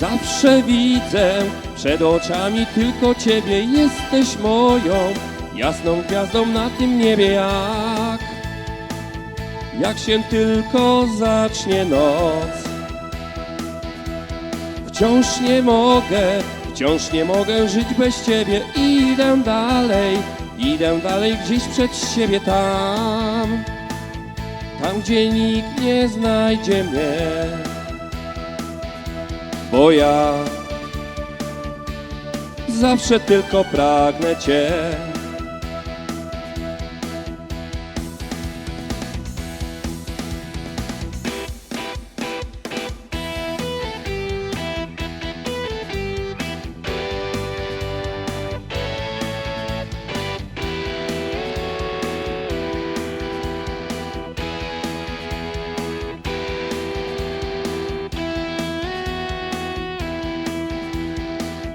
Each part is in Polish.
Zawsze widzę przed oczami tylko Ciebie, jesteś moją jasną gwiazdą na tym niebie jak. Jak się tylko zacznie noc. Wciąż nie mogę, wciąż nie mogę żyć bez Ciebie, idę dalej, idę dalej gdzieś przed siebie tam, tam gdzie nikt nie znajdzie mnie bo ja zawsze tylko pragnę Cię.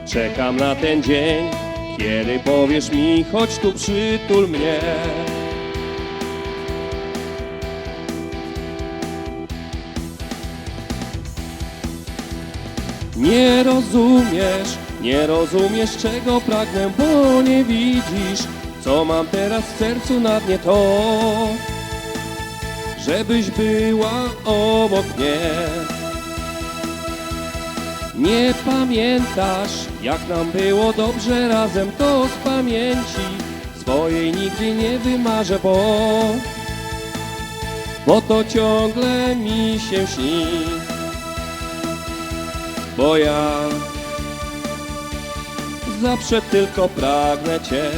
Czekam na ten dzień, kiedy powiesz mi, chodź tu przytul mnie. Nie rozumiesz, nie rozumiesz czego pragnę, bo nie widzisz, co mam teraz w sercu na dnie to, żebyś była obok mnie. Nie pamiętasz, jak nam było dobrze razem, to z pamięci swojej nigdy nie wymarzę, bo bo to ciągle mi się śni. Bo ja zawsze tylko pragnę Cię.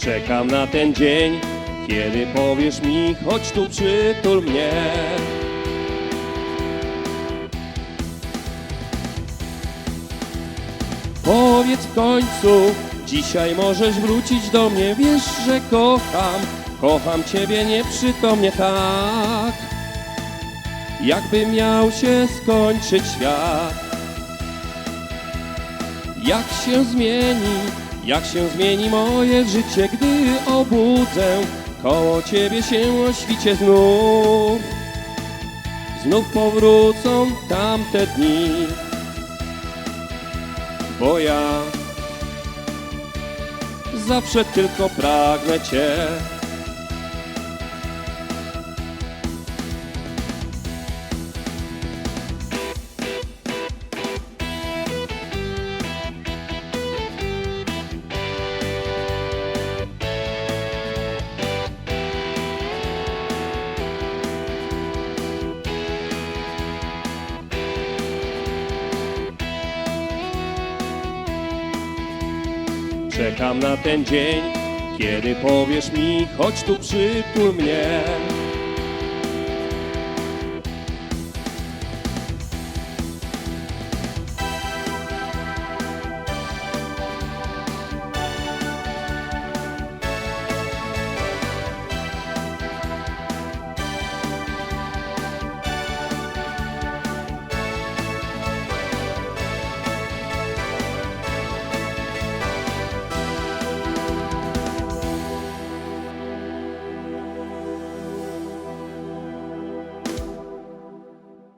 Czekam na ten dzień, kiedy powiesz mi, chodź tu przytul mnie. Powiedz w końcu, dzisiaj możesz wrócić do mnie, wiesz, że kocham, kocham Ciebie nieprzytomnie tak. Jakby miał się skończyć świat. Jak się zmieni, jak się zmieni moje życie, gdy obudzę koło Ciebie się o świcie znów. Znów powrócą tamte dni, bo ja zawsze tylko pragnę Cię. Czekam na ten dzień, kiedy powiesz mi, chodź tu przytul mnie.